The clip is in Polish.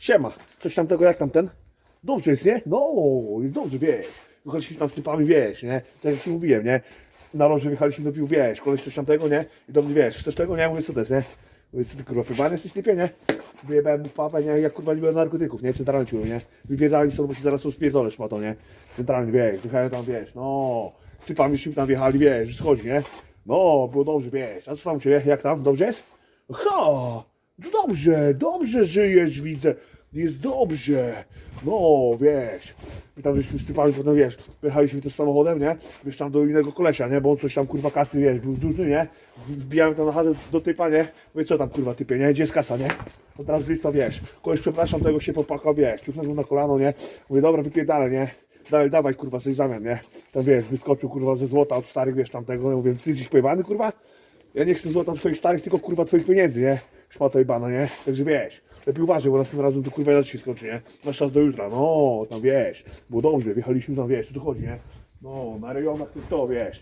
Siema, coś tam tego jak tam ten? Dobrze jest, nie? No, jest dobrze, wiesz. Wychodziliśmy tam z typami, wiesz, nie? Tak jak ci mówiłem, nie? Na roże wyjechaliśmy do pił, wiesz, koleś coś tam tego, nie? I do mnie, wiesz, chcesz tego? Nie, mówię, co to jest, nie? Mówię, co ty kurwa, pybany jesteś typie, nie? Wyjebałem w papę, nie? Jak kurwa nie byłem narkotyków, nie? Centralnie czułem, nie? Wypierdali stąd, bo ci zaraz rozpierdolę szmato, nie? Centralnie, wiesz, wyjechałem tam, wiesz, no. Typami szybko tam wjechali, wiesz, schodzi, nie? No, było dobrze, wiesz. A co tam u ciebie? Jak tam? Dobrze jest? Ha! No dobrze, dobrze żyjesz, widzę. Jest dobrze. No, wiesz. I tam żeśmy z typami potem, wiesz, pojechaliśmy też samochodem, nie? Wiesz, tam do innego kolesia, nie? Bo on coś tam, kurwa, kasy, wiesz, był duży, nie? Wbijałem tam na chatę do typa, nie? Mówię, co tam, kurwa, typie, nie? Gdzie jest kasa, nie? On teraz blisko, wiesz. Koleś, przepraszam, tego się popakał, wiesz. Ciuchnął na kolano, nie? Mówię, dobra, wypierdalę, nie? Dawaj, dawaj, kurwa, coś zamian, nie? Tam, wiesz, wyskoczył, kurwa, ze złota od starych, wiesz, tamtego. Ja mówię, ty jesteś pojebany, kurwa? Ja nie chcę złota od twoich starych, tylko kurwa twoich pieniędzy, nie? Szmato jebana, nie? Także wiesz, lepiej uważaj, bo następnym razem to kurwa się skończy, nie? Masz czas do jutra, no, tam wiesz, było dobrze, wjechaliśmy tam, wiesz, tu chodzi, nie? No, na rejonach to to, wiesz.